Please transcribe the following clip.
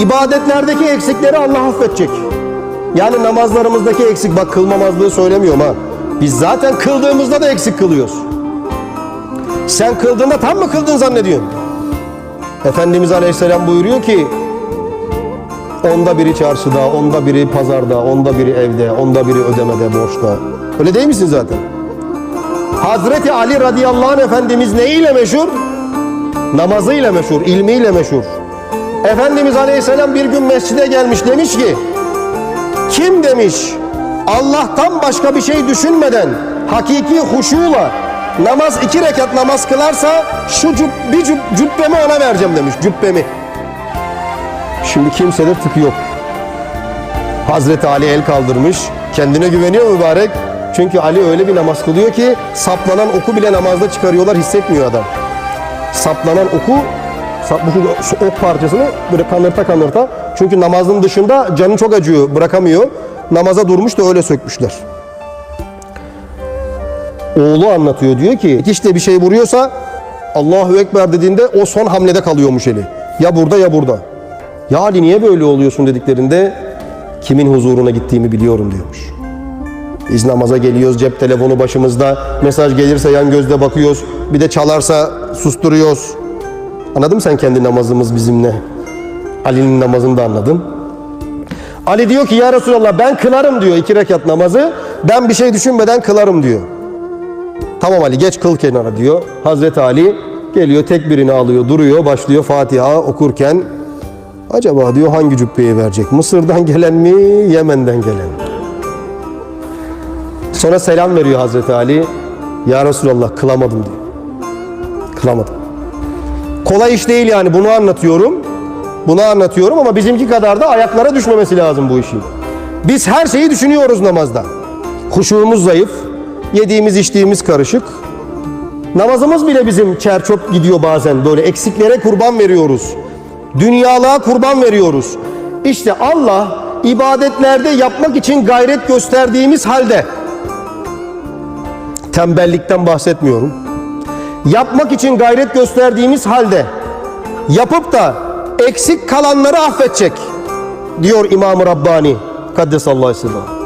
İbadetlerdeki eksikleri Allah affedecek. Yani namazlarımızdaki eksik, bak kılmamazlığı söylemiyorum ha. Biz zaten kıldığımızda da eksik kılıyoruz. Sen kıldığında tam mı kıldın zannediyorsun? Efendimiz Aleyhisselam buyuruyor ki onda biri çarşıda, onda biri pazarda, onda biri evde, onda biri ödemede, borçta. Öyle değil misin zaten? Hazreti Ali radıyallahu anh Efendimiz neyiyle meşhur? Namazıyla meşhur, ilmiyle meşhur. Efendimiz Aleyhisselam bir gün mescide gelmiş demiş ki kim demiş Allah'tan başka bir şey düşünmeden hakiki huşuyla namaz iki rekat namaz kılarsa şu cüb, bir cüb, cübbemi ona vereceğim demiş cübbemi. Şimdi kimsede tık yok. Hazreti Ali el kaldırmış. Kendine güveniyor mübarek. Çünkü Ali öyle bir namaz kılıyor ki saplanan oku bile namazda çıkarıyorlar hissetmiyor adam. Saplanan oku sap- bu şu ok parçasını böyle kanırta kanırta çünkü namazın dışında canı çok acıyor bırakamıyor. Namaza durmuş da öyle sökmüşler. Oğlu anlatıyor diyor ki işte bir şey vuruyorsa Allahu Ekber dediğinde o son hamlede kalıyormuş eli. Ya burada ya burada. Ya Ali niye böyle oluyorsun dediklerinde kimin huzuruna gittiğimi biliyorum diyormuş. Biz namaza geliyoruz cep telefonu başımızda mesaj gelirse yan gözle bakıyoruz bir de çalarsa susturuyoruz. Anladın mı sen kendi namazımız bizimle? Ali'nin namazını da anladın. Ali diyor ki ya Resulallah ben kılarım diyor iki rekat namazı. Ben bir şey düşünmeden kılarım diyor. Tamam Ali geç kıl kenara diyor. Hazreti Ali geliyor tek birini alıyor duruyor başlıyor Fatiha okurken acaba diyor hangi cübbeyi verecek? Mısır'dan gelen mi Yemen'den gelen mi? Sonra selam veriyor Hazreti Ali. Ya Resulallah kılamadım diyor. Kılamadım. Kolay iş değil yani bunu anlatıyorum. Bunu anlatıyorum ama bizimki kadar da ayaklara düşmemesi lazım bu işin. Biz her şeyi düşünüyoruz namazda. Huşuğumuz zayıf, yediğimiz içtiğimiz karışık. Namazımız bile bizim çerçöp gidiyor bazen böyle eksiklere kurban veriyoruz. Dünyalığa kurban veriyoruz. İşte Allah ibadetlerde yapmak için gayret gösterdiğimiz halde tembellikten bahsetmiyorum. Yapmak için gayret gösterdiğimiz halde yapıp da eksik kalanları affedecek diyor İmam-ı Rabbani Kaddesallahu aleyhi ve sellem.